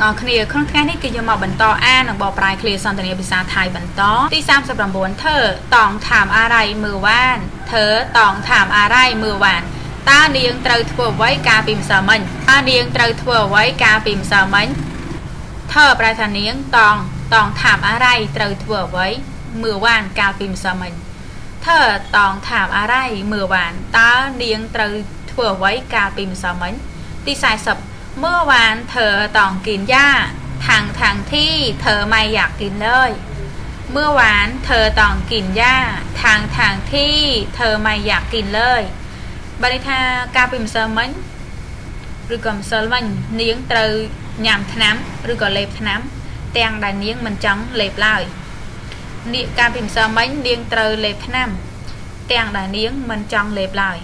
ទាំងអស់គ្នាក្នុងថ្ងៃនេះគឺយើងមកបន្តអាននិងបកប្រែឃ្លាសន្ទនាភាសាថៃបន្តទី39ធើតងថាមអារ័យមើវ៉ានធើតងថាមអារ័យមើវ៉ានតើនាងត្រូវធ្វើអ្វីកាលពីម្សិលមិញតើនាងត្រូវធ្វើអ្វីកាលពីម្សិលមិញធើប្រែថានាងតងតងថាមអារ័យត្រូវធ្វើអ្វីមើវ៉ានកាលពីម្សិលមិញធើតងថាមអារ័យមើវ៉ានតើនាងត្រូវធ្វើអ្វីកាលពីម្សិលមិញទី40 เมื่อวานเธอต้องกินหญ้าทางทางที่เธอไม่อยากกินเลย เมื่อวานเธอต้องกินหญ้าทางทางที่เธอไม่อยากกินเลยบริทาการพิมเซมันหรือกอมเซมันเนียงเตยยำทน้ำหรือก็เล็บทน้ำแตงดานเนียงมันจังเล็บลายนี่การพิมเซมันเนียงเตยเล็บทน้ำแตงดานเนียงมันจังเล็บลาย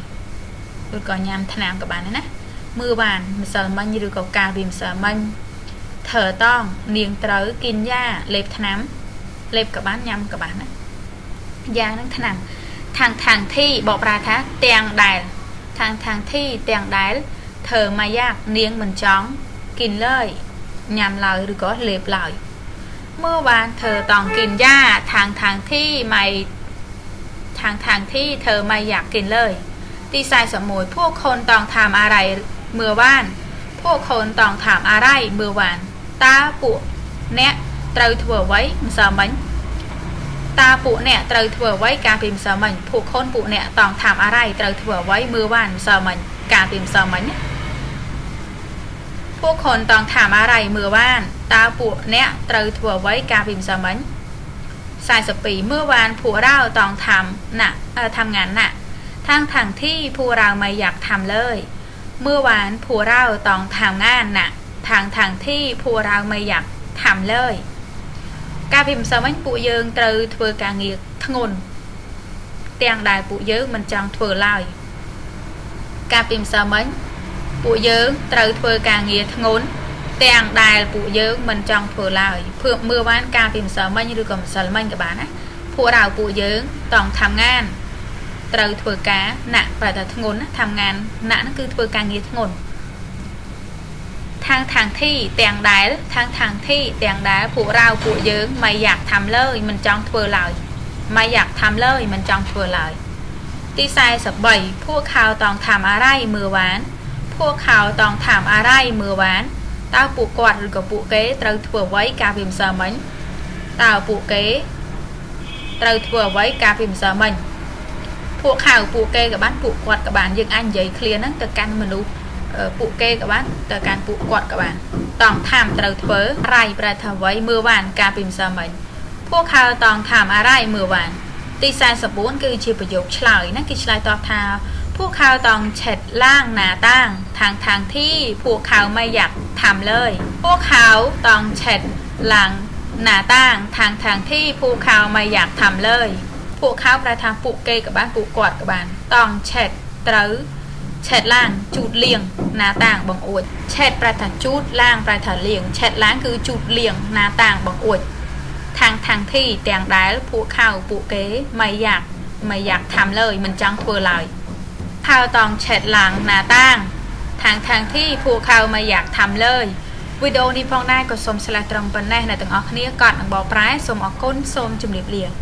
หรือก็ยำทน้ำกับบ้านนะนะ มือบานมิสมันยืดกับกาบิมสมันเธอต้องเนียงเต๋อกินยาเล็บถน้ำเล็บกับบ้านยำกับบ้านนะยาหนังถนังทางทางที่บอกปราทะเตียงไดทางทางที่เตียงไดเธอมายากเนียงเหมือนจ้องกินเลยยำลอยหรือก็เล็บลอยเมื่อวานเธอต้องกินยาทางทางที่ไม่ทางทางที่เธอไม่อยากกินเลยตีสายสมุยพวกคนต้องทำอะไร เมื่อวาน พวกคนต้องถามอะไรเมื่อวาน ตาปุเนะเตยถั่วไว้สมันตาปุเนะเตยถั่วไว้การพิมพ์สมันพวกคนปุเนะต้องถามอะไรเตยถั่วไว้เมื่อวานสมันการพิมพ์สมันพวกคนต้องถามอะไรเมื่อวาน ตาปุเนะเตยถั่วไว้การพิมพ์สมันสายสปีเมื่อวานผัวเราต้องทำนะทำงานน่ะทั้งทางที่ผัวเราไม่อยากทำเลย เมื่อวานพวกเราต้องทำงานหนักทางทางที่พวกเราไม่อยากทำเลย ការពីម្សិលមិញពួកយើងត្រូវធ្វើការងារធ្ងន់ទាំងដែលពួកយើងមិនចង់ធ្វើឡើយការពីម្សិលមិញពួកយើងត្រូវធ្វើការងារធ្ងន់ទាំងដែលពួកយើងមិនចង់ធ្វើឡើយភឿមើលបានការពីម្សិលមិញឬក៏ម្សិលមិញក៏បានណាពួកเราពួកយើងต้องทำงาน ត្រូវធ្វើការណាក់ប្រែថាធ្ងន់ណាทำงานណាក់ហ្នឹងគឺធ្វើការងារធ្ងន់ทางทางที่ទាំងដែលทางทางที่ទាំងដែលពួកเราពួកយើងមិនอยากทำเลยមិនចង់ធ្វើឡើយមិនอยากทำเลยមិនចង់ធ្វើឡើយទី43พวกเขาต้องทำอะไรเมื่อวาน พวกเขาต้องทำอะไรเมื่อวานតើពួកគាត់ឬក៏ពួកគេត្រូវធ្វើអ្វីកាលពីម្សិលមិញតើពួកគេត្រូវធ្វើអ្វីកាលពីម្សិលមិញ ពួកខៅពួកគេក៏បានពួកគាត់ក៏បានយើងអាចនិយាយឃ្លាហ្នឹងទៅកាន់មនុស្សអឺពួកគេក៏បានទៅកាន់ពួកគាត់ក៏បានតង់ថាមត្រូវធ្វើរៃប្រែថាអ្វីមើលបានកាលពីម្សិលមិញពួកខៅតង់ថាមអរៃមើលបានទី44គឺជាប្រយោគឆ្លើយណាគេឆ្លើយតបថាពួកเขาต้องเช็ดล่างหน้าต่างทางทางที่พวกเขาไม่อยากทำเลย พวกเขาต้องเช็ดล่างหน้าต่างทางทางที่พวกเขาไม่อยากทำเลย พวกเขาประทานปุกเกกับบ้านปุกกอดกับบ้านตองเฉดตร์เฉดล่างจุดเลียงนาต่างบังอวดเฉดประทานจุดล่างประทานเลียงเฉดล้างคือจุดเลียงนาต่างบังอวดทางทางที่แตงได้พวกเขาปุกเกไม่อยากไม่อยากทำเลยมันจังทัวลอยพาวตองเฉดล่างนาต่างทางทางที่พวกเขาไม่อยากทำเลยวิดีโอนี้พองได้ก็สมสลัดตรงบนแน่ในต่างออกนี้ก่อนบอปลายสมออกก้นสมจุ่มเรียบเรียง